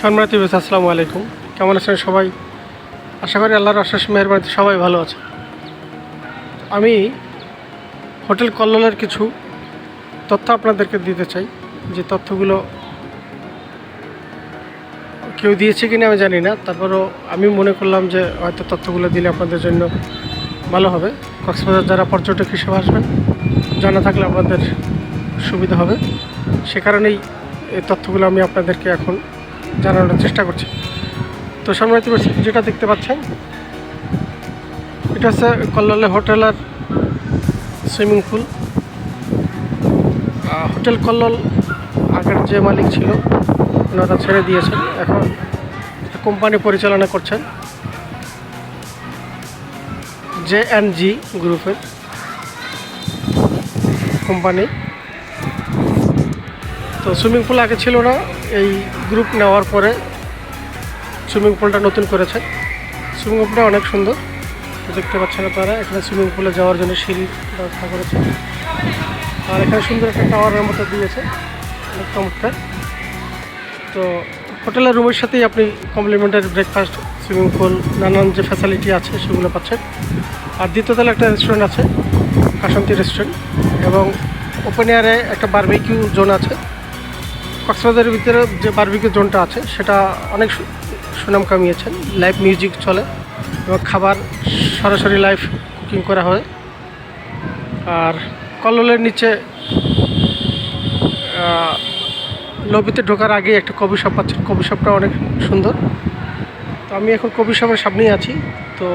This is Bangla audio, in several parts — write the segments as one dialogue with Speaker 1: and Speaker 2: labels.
Speaker 1: সম্মানিত বেশ আসসালামু আলাইকুম। কেমন আছেন সবাই? আশা করি আল্লাহর আশ্বাস মেহরবানিতে সবাই ভালো আছে আমি হোটেল কল্লোলের কিছু তথ্য আপনাদেরকে দিতে চাই। যে তথ্যগুলো কেউ দিয়েছে কিনা আমি জানি না। তারপরও আমি মনে করলাম যে হয়তো তথ্যগুলো দিলে আপনাদের জন্য ভালো হবে। কক্সবাজার যারা পর্যটক হিসেবে আসবেন, জানা থাকলে আপনাদের সুবিধা হবে। সে কারণেই এই তথ্যগুলো আমি আপনাদেরকে এখন জানানোর চেষ্টা করছি। তো দর্শক, যেটা দেখতে পাচ্ছেন এটা হচ্ছে কল্লালে হোটেল আর সুইমিং পুল। হোটেল কল্লোল আগের যে মালিক ছিল ওনারা ছেড়ে দিয়েছেন। এখন কোম্পানি পরিচালনা করছেন জে এন জি গ্রুপের কোম্পানি। তো সুইমিং পুল আগে ছিল না, এই গ্রুপ নেওয়ার পরে সুইমিং পুলটা নতুন করেছে। সুইমিং পুলটা অনেক সুন্দর দেখতে পাচ্ছেন তারা এখানে সুইমিং পুলে যাওয়ার জন্য সিঁড়ির ব্যবস্থা করেছে। আর এখানে সুন্দর একটা টাওয়ারের মতো দিয়েছে, অনেক চমৎকার। তো হোটেলের রুমের সাথেই আপনি কমপ্লিমেন্টারি ব্রেকফাস্ট, সুইমিং পুল, নানান যে ফ্যাসিলিটি আছে সেগুলো পাচ্ছেন। আর দ্বিতীয় তলায় একটা রেস্টুরেন্ট আছে কাসন্তি রেস্টুরেন্ট এবং ওপেন এয়ারে একটা বারবিকিউ জোন আছে। কক্সবাজারের ভিতরে যে বারবিকিউ জোনটা আছে, সেটা অনেক সুনাম কামিয়েছেন। লাইভ মিউজিক চলে এবং খাবার সরাসরি লাইভ কুকিং করা হয়। আর কল্লোলের নিচে লবিতে ঢোকার আগে একটা কবি শপ পাচ্ছেন কফি শপটা অনেক সুন্দর। তো আমি এখন কফি শপের সামনেই আছি। তো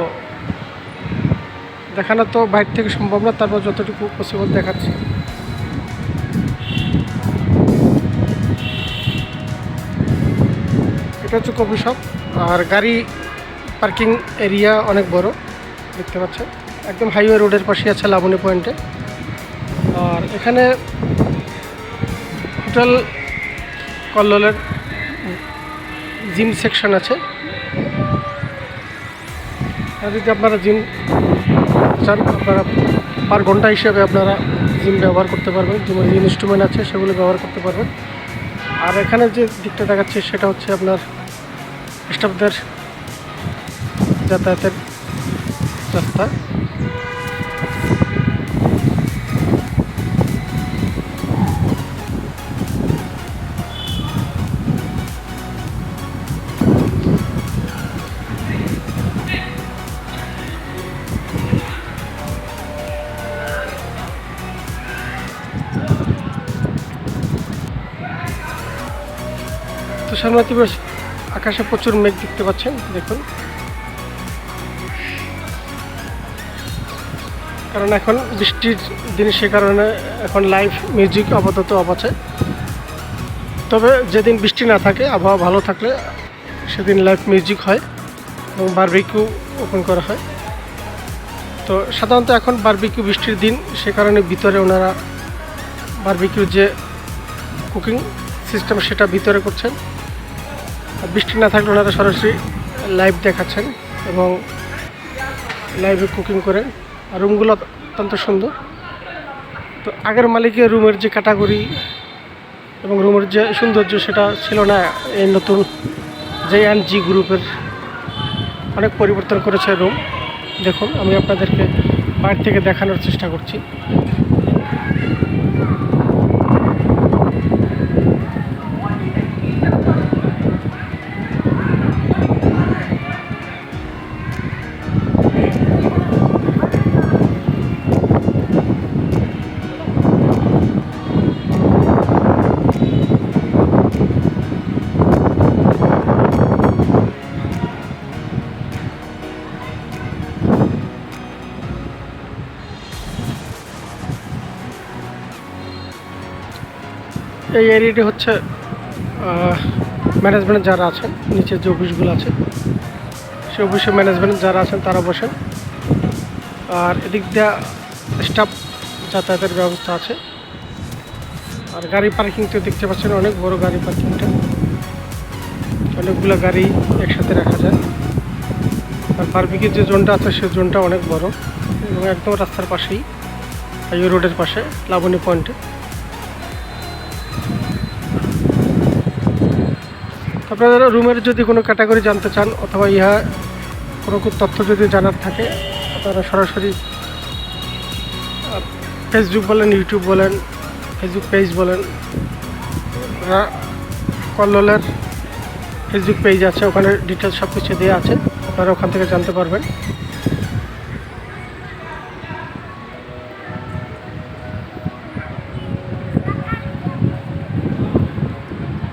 Speaker 1: দেখানো তো বাইরে থেকে সম্ভব না, তারপর যতটুকু পসিবল দেখাচ্ছি। হচ্ছে কফি শপ। আর গাড়ি পার্কিং এরিয়া অনেক বড়, দেখতে পাচ্ছেন। একদম হাইওয়ে রোডের পাশে আছে লাবণী পয়েন্টে। আর এখানে হোটেল কল্লোলের জিম সেকশন আছে। যদি আপনারা জিম চান, আপনারা পার ঘণ্টা হিসেবে আপনারা জিম ব্যবহার করতে পারবেন। জিমের যে ইনস্ট্রুমেন্ট আছে, সেগুলো ব্যবহার করতে পারবেন। আর এখানে যে দিকটা দেখাচ্ছে, সেটা হচ্ছে আপনার স্টাফদের যাতায়াতের রাস্তা। সামনে আকাশে প্রচুর মেঘ দেখতে পাচ্ছেন, দেখুন। কারণ এখন বৃষ্টির দিন, সে কারণে এখন লাইভ মিউজিক আপাতত অফ আছে। তবে যেদিন বৃষ্টি না থাকে, আবহাওয়া ভালো থাকলে সেদিন লাইভ মিউজিক হয় এবং বারবিকিউ ওপেন করা হয়। তো সাধারণত এখন বারবিকিউ বৃষ্টির দিন, সে কারণে ভিতরে ওনারা বারবিকিউর যে কুকিং সিস্টেম সেটা ভিতরে করছেন। বৃষ্টি না থাকলে ওনারা সরাসরি লাইভ দেখাচ্ছেন এবং লাইভে কুকিং করে। আর রুমগুলো অত্যন্ত সুন্দর। তো আগের মালিকের রুমের যে ক্যাটাগরি এবং রুমের যে সৌন্দর্য সেটা ছিল না এই নতুন জে অ্যান্ড জি গ্রুপের। অনেক পরিবর্তন করেছে রুম দেখুন, আমি আপনাদেরকে বাইরে থেকে দেখানোর চেষ্টা করছি। এই এরিয়াটি হচ্ছে ম্যানেজমেন্ট যারা আছেন, নিচে যে অফিসগুলো আছে, সেই অফিসে ম্যানেজমেন্ট যারা আছেন, তারা বসেন। আর এদিক দিয়ে স্টাফ যাতায়াতের ব্যবস্থা আছে। আর গাড়ি পার্কিং তো দেখতে পাচ্ছেন, অনেক বড় গাড়ি পার্কিংটা অনেকগুলো গাড়ি একসাথে রাখা যায়। আর বারবিকির যে জোনটা আছে, সেই জোনটা অনেক বড় এবং একদম রাস্তার পাশেই হাইওয়ে রোডের পাশে, লাবণী পয়েন্টে আপনারা রুমের যদি কোনো ক্যাটাগরি জানতে চান অথবা ইহা কোনো কোনো তথ্য যদি জানার থাকে, আপনারা সরাসরি ফেসবুক বলেন ইউটিউব বলেন ফেসবুক পেজ বলেন কল্লোলের ফেসবুক পেজ আছে, ওখানে ডিটেলস সব কিছু দেওয়া আছে, আপনারা ওখান থেকে জানতে পারবেন।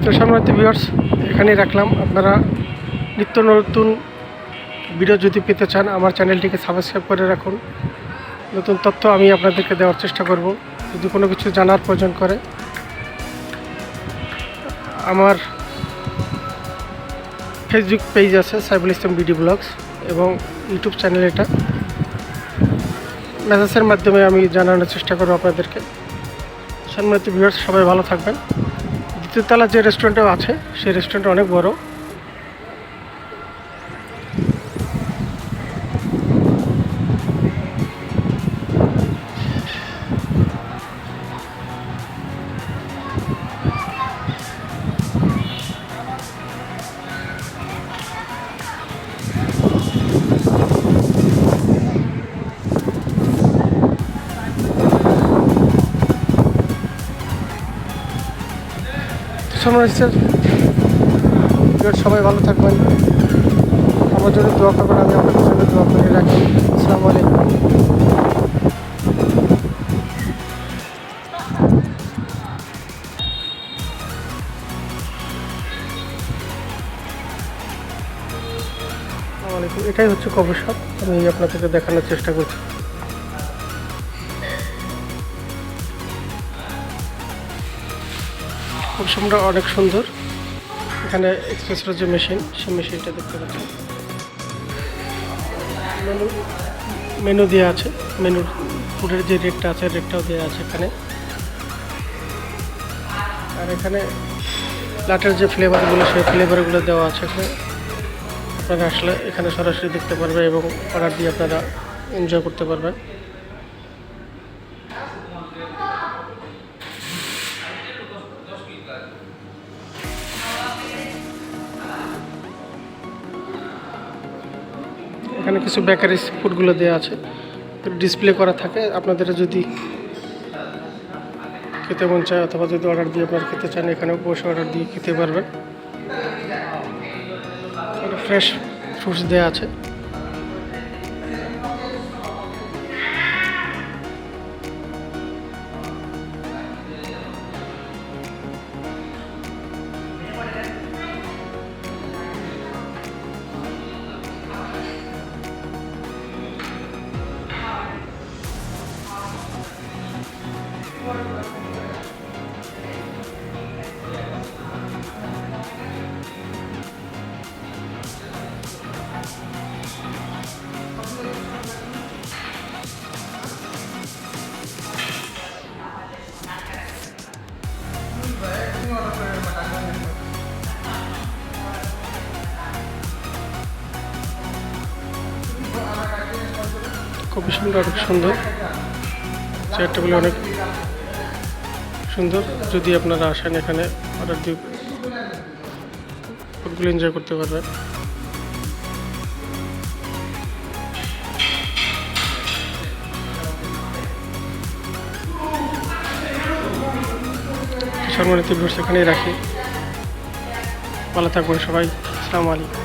Speaker 1: তো সম্মানিত ভিউয়ার্স এখানেই রাখলাম। আপনারা নিত্য নতুন ভিডিও যদি পেতে চান, আমার চ্যানেলটিকে সাবস্ক্রাইব করে রাখুন। নতুন তথ্য আমি আপনাদেরকে দেওয়ার চেষ্টা করব। যদি কোনো কিছু জানার প্রয়োজন করে, আমার ফেসবুক পেজ আছে সাইবুল ইসলাম বিডি ব্লগস এবং ইউটিউব চ্যানেল এটা। মেসেজের মাধ্যমে আমি জানানোর চেষ্টা করব আপনাদেরকে। সম্মানিত ভিউয়ার্স সবাই ভালো থাকবেন। দ্বিতীয় তলা যে রেস্টুরেন্টটা আছে সেই রেস্টুরেন্ট অনেক বড়। ভিউয়ার্স সবাই ভালো থাকবেন। আমার জন্য দোয়া করবেন, আমি আপনাদের জন্য দোয়া করে রাখি। আসসালামু আলাইকুম। এটাই হচ্ছে কফি শপ আমি আপনাদেরকে দেখানোর চেষ্টা করছি। সুন্দর, অনেক সুন্দর। এখানে এক্সপ্রেসের যে মেশিন সেই মেশিনটা দেখতে পাচ্ছেন। মেনু মেনু দেওয়া আছে। মেনুর ফুডের যে রেটটা আছে রেটটাও দেওয়া আছে এখানে। আর এখানে লাটের যে ফ্লেভারগুলো সেই ফ্লেভারগুলো দেওয়া আছে এখানে। আপনারা আসলে এখানে সরাসরি দেখতে পারবে এবং অর্ডার দিয়ে আপনারা এনজয় করতে পারবেন। এখানে কিছু বেকারি ফুডগুলো দেওয়া আছে। ডিসপ্লে করা থাকে। আপনাদের যদি খেতে মন চায় অথবা যদি অর্ডার দিয়ে আপনারা খেতে চান, এখানেও বসে অর্ডার দিয়ে খেতে পারবেন। ফ্রেশ ফ্রুটস দেওয়া আছে। খুবই সুন্দর, অনেক সুন্দর। চেয়ার টেবিল অনেক সুন্দর। যদি আপনারা আসেন এখানে অর্ডার দিয়ে ফুডগুলো এনজয় করতে পারবেন। সম্মানিত ভিউয়ার্স এখানেই রাখি। ভালো থাকবেন সবাই। আসসালামু আলাইকুম।